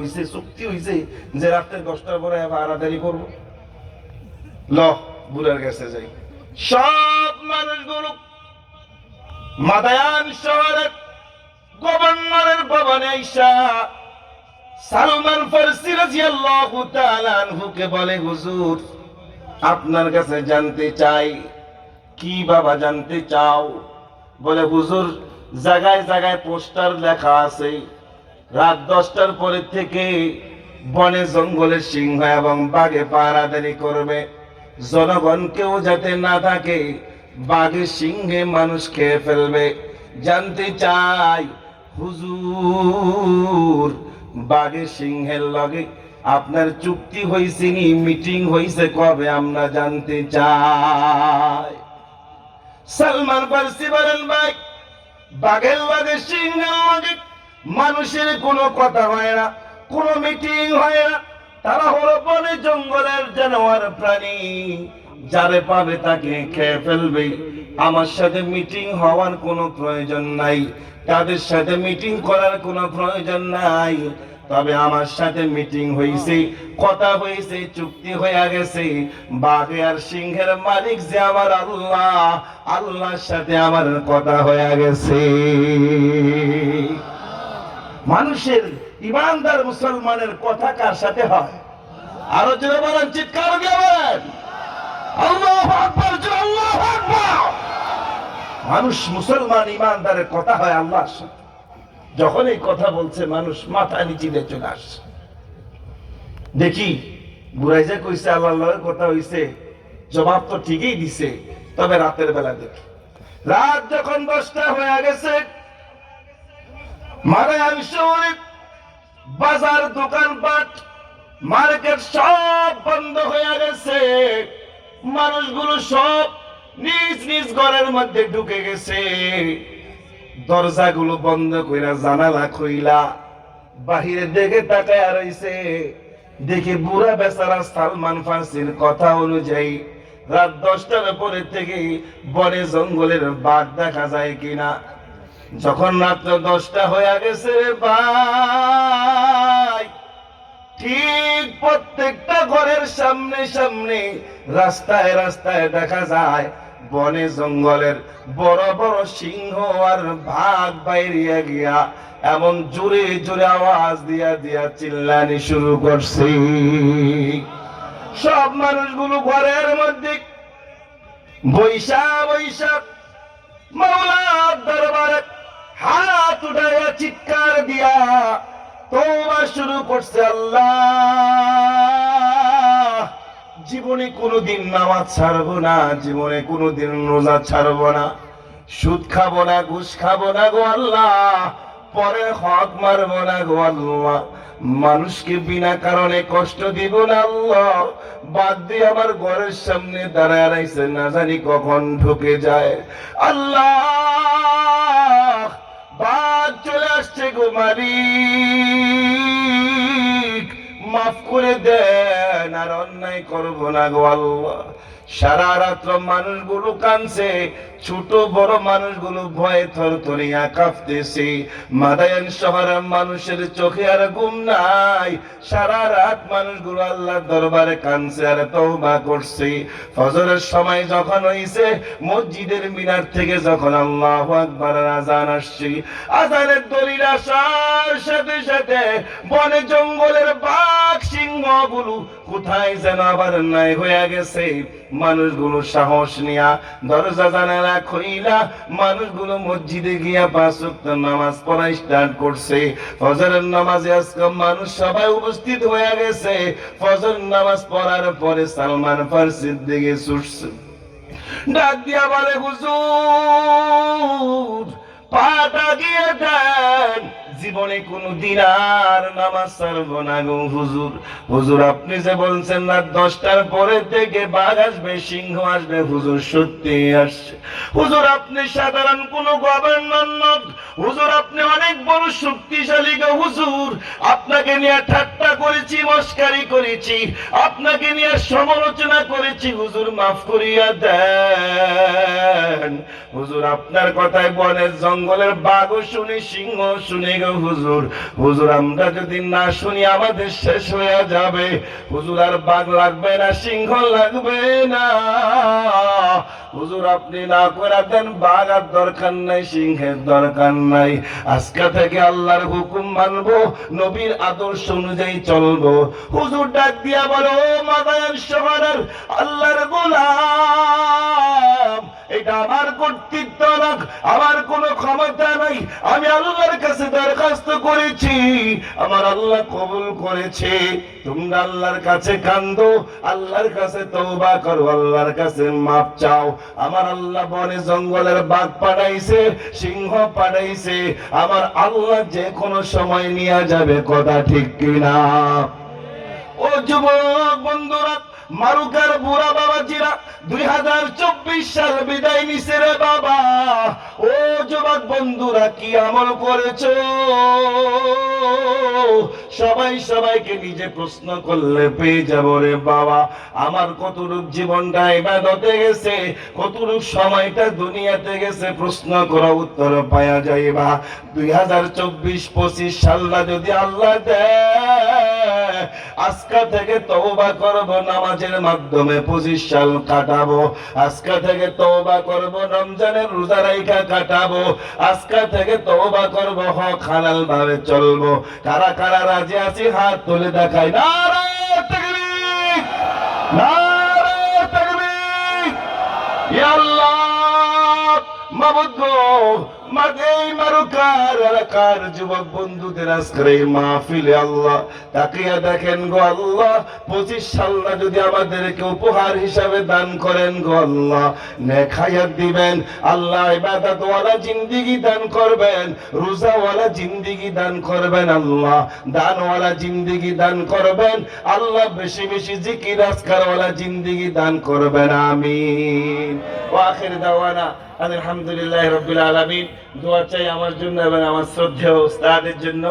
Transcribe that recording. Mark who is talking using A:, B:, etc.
A: হইছে, চুক্তি হইছে যে দশটার পরে করব। ল, বুড়ার কাছে যাই। সব মাদায়ান শহরের গভর্নরের ভবনে সালমান ফারসি রাদিয়াল্লাহু তাআলা আনহুকে বলে, হুজুর, আপনার কাছে জানতে চাই, কি বাবা জানতে চাও? বলে, হুজুর, জায়গায় জায়গায় পোস্টার লেখা আছে। রাত দশটার পরে থেকে বনে জঙ্গলে সিংহ এবং বাঘে পাহারাদারি করবে। জনগণ কেউ যাতে না থাকে, বাঘে সিংহে মানুষ খেয়ে ফেলবে। জানতে চাই, হুজুর, বাঘে সিংহের লগে আপনার চুক্তি হয়েছে নি, মিটিং হয়েছে কবে আমরা জানতে চাই। সালমান ফার্সি বলেন, ভাই, বাঘের লগে সিংহের লগে মানুষের কোনো কথা হয় না, কোনো মিটিং হয় না। তারা হলো বনে জঙ্গলের জানোয়ার প্রাণী, যারে পাবে তাকে খেয়ে ফেলবে। আমার সাথে মিটিং হওয়ার কোনো প্রয়োজন নাই, তাদের সাথে মিটিং করার কোনো প্রয়োজন নাই। তবে আমার সাথে মিটিং হয়েছে কথা হয়েছে চুক্তি হয়ে গেছে। বাঘে আর সিংহের মালিক যে আমার আল্লাহ, আল্লাহর সাথে আমার কথা হয়ে গেছে। মানুষের ইমানদার মুসলমানের কথা কার সাথে হয়? আরও জোরে বলেন, চিৎকার মানুষ মুসলমান ইমানদারের কথা হয় আল্লাহর সাথে। যখন এই কথা বলছে, মানুষ মাথা নিচে দিয়ে চলে আসছে। দেখি বুড়াই যে কইছে আল্লাহ কথা হইছে। জবাব তো ঠিকই দিছে, তবে রাতের বেলা দেখি। রাত যখন দশটা হয়ে গেছে মারায়ান শহরে বাজার দোকানপাট, মার্কেট সব বন্ধ হয়ে গেছে। মানুষগুলো সব নিজ নিজ ঘরের মধ্যে ঢুকে গেছে। দরজাগুলো বন্ধ কইরা জানালা খুইলা, বাহিরে দেখে তাকায় রইছে। দেখি বুড়া বেচারা সালমান ফার্সির কথা অনুযায়ী রাত দশটার পরে থেকে বনে জঙ্গলের বাঘ দেখা যায় কিনা। যখন রাত্র দশটা হয়ে গেছে রে ভাই, ঠিক প্রত্যেকটা ঘরের সামনে সামনে রাস্তায় রাস্তায় দেখা যায়, বনে জঙ্গলের বড় বড় সিংহ আর ভাগ বাইরিয়া গিয়া এমন জোরে জোরে আওয়াজ দিয়া দিয়া চিল্লানি শুরু করছে। সব মানুষগুলো ঘরের মধ্যে বৈশা বৈশাখ মাওলার দরবারে শুরু করছে আল্লাহ। জীবনে কোনোদিন নামাজ ছাড়বো না, জীবনে কোনোদিন রোজা ছাড়বো না। সুদ খাব না, ঘুষ খাব না গো আল্লাহ। পরে হক মারবো না গো আল্লাহ। মানুষকে বিনা কারণে কষ্ট দিব না আল্লাহ। বাদ দিয়ে আমার ঘরের সামনে দাঁড়ায় রাইছে না জানি কখন ঢুকে যায়। আল্লাহ, বাদ চলে আসছে গো মালিক মাফ করে দেন আর অন্যায় করব না গো আল্লাহ। সারা রাত্র মানুষগুলো কানছে ছোট বড় মানুষগুলো ভয়ে থর থরিয়া কাঁপতেছে। মাদায়ান শহরের মানুষের চোখে আর ঘুম নাই। সারা রাত মানুষগুলো আল্লাহর দরবারে কানছে আর তওবা করছে। ফজরের সময় যখন হইছে, মসজিদের মিনার থেকে যখন আল্লাহ আকবার আজান আসছে আজানের দলিল আসার সাথে সাথে বনে জঙ্গলের বাঘ সিংহগুলো কোথায় যেন আবার নাই হয়ে গেছে। মানুষগুলো সাহস নিয়া দরজা জানালা খইলা মানুষগুলো মসজিদে গিয়া পাঁচ ওয়াক্ত নামাজ পড়া স্টার্ট করছে। ফজরের নামাজে আজকে মানুষ সবাই উপস্থিত হয়ে গেছে। ফজর নামাজ পড়ার পরে সালমান ফার্সির দিকে ছুটছে। ডাক দিয়া বলে, হুজুর, পাটা দিয়ে দেন। জীবনে কোনো দিন আর নামাজ ছাড়বো না গো হুজুর। হুজুর, আপনি যে বলছেন না দশটার পরে থেকে বাঘ আসবে, সিংহ আসবে, হুজুর সত্যি আসছে। হুজুর, আপনি সাধারণ কোন গভর্নর নন। হুজুর, আপনি অনেক বড় শক্তিশালী গো হুজুর। আপনাকে নিয়ে ঠাট্টা করেছি মস্কারি করেছি, আপনাকে নিয়ে সমালোচনা করেছি, হুজুর মাফ করিয়া দেন। হুজুর আপনার কথায় বনের জঙ্গলের বাঘও শুনে সিংহ শুনে গো হুজুর। হুজুর, আমরা যদি না শুনি, আমাদের শেষ হয়ে যাবে। হুজুর, আর বাঘ লাগবে না, সিংহ লাগবে না। হুজুর, আপনি না করে দেন বাঘ আর দরকার নাই, সিংহের দরকার নাই। আজকে থেকে আল্লাহর হুকুম মানবো, নবীর আদর্শ অনুযায়ী চলবো। হুজুর ডাক দিয়া বলো মাদায়ান শহরের আল্লাহর গোলাম, এটা আমার কর্তৃত্ব আমার কোনো ক্ষমতা নাই। আমি আল্লাহর কাছে করেছি, আমার আল্লাহ কবুল করেছে। তোমরা আল্লাহর কাছে কান্দো আল্লাহর কাছে তওবা করো, আল্লাহর কাছে মাপ চাও। আমার আল্লাহ বনে জঙ্গলের বাঘ পাঠাইছে, সিংহ পাঠাইছে। আমার আল্লাহ যে কোনো সময় নিয়ে যাবে, কথা ঠিক কিনা? ও যুবক বন্ধুরা মারুকার বুড়া বাবাজিরা দুই হাজার চব্বিশ সাল বিদায় নিছে রে বাবা। ও যুবক বন্ধুরা, কি আমল করেছ? সবাই সবাইকে নিজে প্রশ্ন করলে পেয়ে যাব রে বাবা। আমার কতটুক জীবনটা ইবাদতে গেছে, কতটুক সময়টা দুনিয়াতে গেছে, প্রশ্ন করা উত্তর পাওয়া যাইবা। দুই হাজার চব্বিশ পঁচিশ সালটা যদি আল্লাহ দেয় আজকা থেকে তওবা করব, নামাজের মাধ্যমে পঁচিশ সাল কাটাবো। আজকা থেকে তওবা করব, রমজানের রোজা রাইখা কাটাবো। আজকা থেকে তওবা করব, হক হালাল ভাবে চলবো। কারা কারা রাজি আছি, হাত তুলে দেখাই। ইয়া আল্লাহ! উপহার হিসাবে দান করেন গো আল্লাহ দিবেন, আল্লাহ জিন্দিগি দান করবেন, রোজাওয়ালা জিন্দিগি দান করবেন আল্লাহ, দানওয়ালা জিন্দিগি দান করবেন, আল্লাহ বেশি বেশি জিকির আজকারওয়ালা জিন্দিগি দান করবেন, আমিন। ওয়াখির দাওয়ানা আলহামদুলিল্লাহ রবিল আলমিন। দোয়া চাই আমার জন্য এবং আমার শ্রদ্ধেয় উস্তাদের জন্য।